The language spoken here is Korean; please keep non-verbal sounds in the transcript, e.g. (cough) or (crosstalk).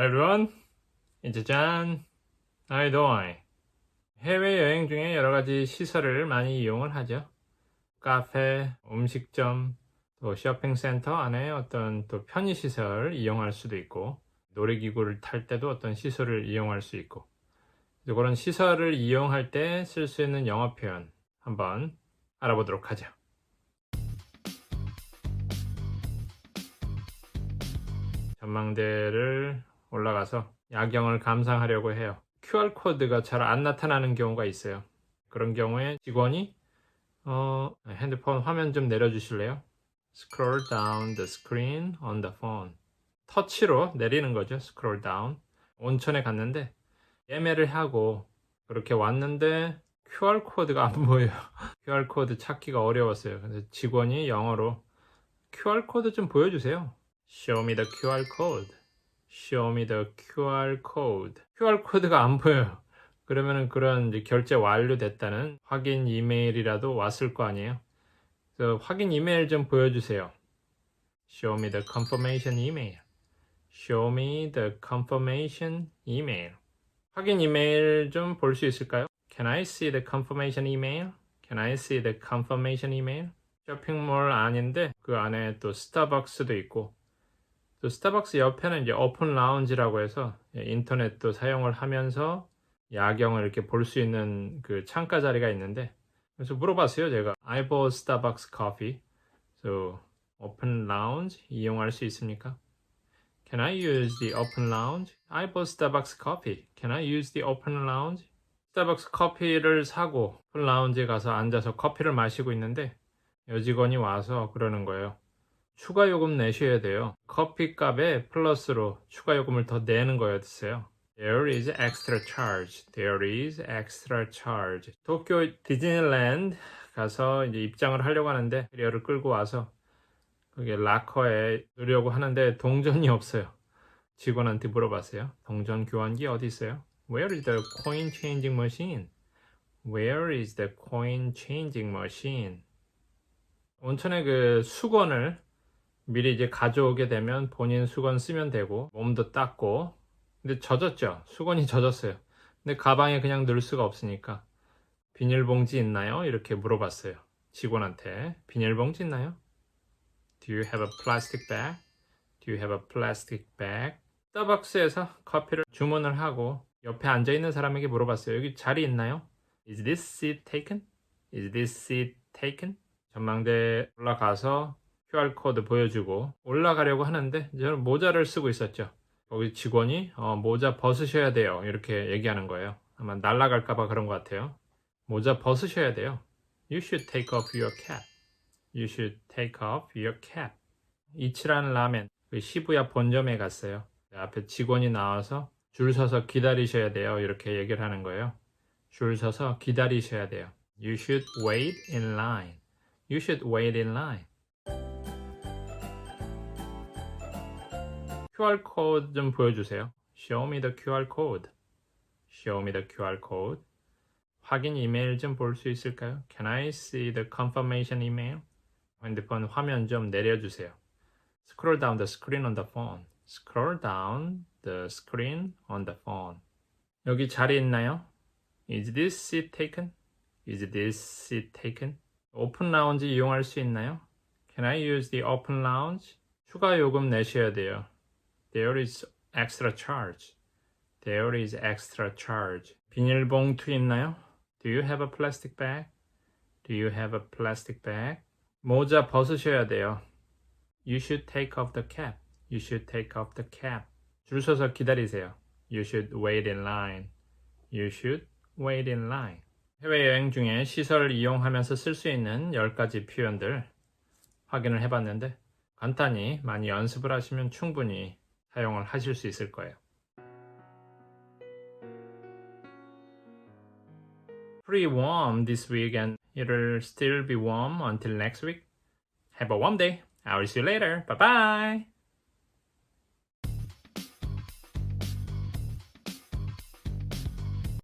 Hello everyone, it's John. How you doing? 해외여행 중에 여러 가지 시설을 많이 이용을 하죠. 카페, 음식점, 또 쇼핑센터 안에 어떤 또 편의시설 이용할 수도 있고, 놀이기구를 탈 때도 어떤 시설을 이용할 수 있고, 그런 시설을 이용할 때 쓸 수 있는 영어 표현 한번 알아보도록 하죠. 전망대를 올라가서 야경을 감상하려고 해요. QR코드가 잘 안 나타나는 경우가 있어요. 그런 경우에 직원이 어, 핸드폰 화면 좀 내려주실래요? Scroll down the screen on the phone. 터치로 내리는 거죠. Scroll down. 온천에 갔는데 예매를 하고 그렇게 왔는데 QR코드가 안 보여요. (laughs) QR코드 찾기가 어려웠어요. 그래서 직원이 영어로 QR코드 좀 보여주세요. Show me the QR code. Show me the QR code. QR 코드가 안 보여요. 그러면은 그런 결제 완료됐다는 확인 이메일이라도 왔을 거 아니에요. 그래서 확인 이메일 좀 보여주세요. Show me the confirmation email. Show me the confirmation email. 확인 이메일 좀 볼 수 있을까요? Can I see the confirmation email? Can I see the confirmation email? 쇼핑몰 아닌데 그 안에 또 스타벅스도 있고 또 스타벅스 옆에는 이제 오픈 라운지라고 해서 인터넷도 사용을 하면서 야경을 이렇게 볼 수 있는 그 창가 자리가 있는데 그래서 물어봤어요 제가 I bought Starbucks coffee so open lounge 이용할 수 있습니까? Can I use the open lounge? I bought Starbucks coffee. Can I use the open lounge? 스타벅스 커피를 사고 오픈 라운지에 가서 앉아서 커피를 마시고 있는데 여직원이 와서 그러는 거예요. 추가 요금 내셔야 돼요. 커피 값에 플러스로 추가 요금을 더 내는 거였어요. There is extra charge. There is extra charge. 도쿄 디즈니랜드 가서 이제 입장을 하려고 하는데 캐리어를 끌고 와서 그게 락커에 넣으려고 하는데 동전이 없어요. 직원한테 물어봤어요. 동전 교환기 어디 있어요? Where is the coin changing machine? Where is the coin changing machine? 온천에 그 수건을 미리 이제 가져오게 되면 본인 수건 쓰면 되고 몸도 닦고 근데 젖었죠 수건이 젖었어요 근데 가방에 그냥 넣을 수가 없으니까 비닐봉지 있나요? 이렇게 물어봤어요 직원한테 비닐봉지 있나요? Do you have a plastic bag? Do you have a plastic bag? 스타벅스에서 커피를 주문을 하고 옆에 앉아 있는 사람에게 물어봤어요 여기 자리 있나요? Is this seat taken? Is this seat taken? 전망대 올라가서 QR코드 보여주고 올라가려고 하는데 저는 모자를 쓰고 있었죠. 거기 직원이 어, 모자 벗으셔야 돼요. 이렇게 얘기하는 거예요. 아마 날아갈까봐 그런 것 같아요. 모자 벗으셔야 돼요. You should take off your cap. You should take off your cap. 이치란 라멘 그 시부야 본점에 갔어요. 앞에 직원이 나와서 줄 서서 기다리셔야 돼요. 이렇게 얘기를 하는 거예요. 줄 서서 기다리셔야 돼요. You should wait in line. You should wait in line. QR 코드 좀 보여주세요. Show me the QR code. Show me the QR code. 확인 이메일 좀 볼 수 있을까요? Can I see the confirmation email? 핸드폰 화면 좀 내려주세요. Scroll down the screen on the phone. Scroll down the screen on the phone. 여기 자리 있나요? Is this seat taken? Is this seat taken? 오픈 라운지 이용할 수 있나요? Can I use the open lounge? 추가 요금 내셔야 돼요. There is extra charge. There is extra charge. 비닐봉투 있나요? Do you have a plastic bag? Do you have a plastic bag? 모자 벗으셔야 돼요. You should take off the cap. You should take off the cap. 줄 서서 기다리세요. You should wait in line. You should wait in line. 해외여행 중에 시설을 이용하면서 쓸 수 있는 10가지 표현들 확인을 해봤는데 간단히 많이 연습을 하시면 충분히 사용을 하실 수 있을 거예요. Pretty warm this week and it'll still be warm until next week. Have a warm day. I'll see you later. Bye bye.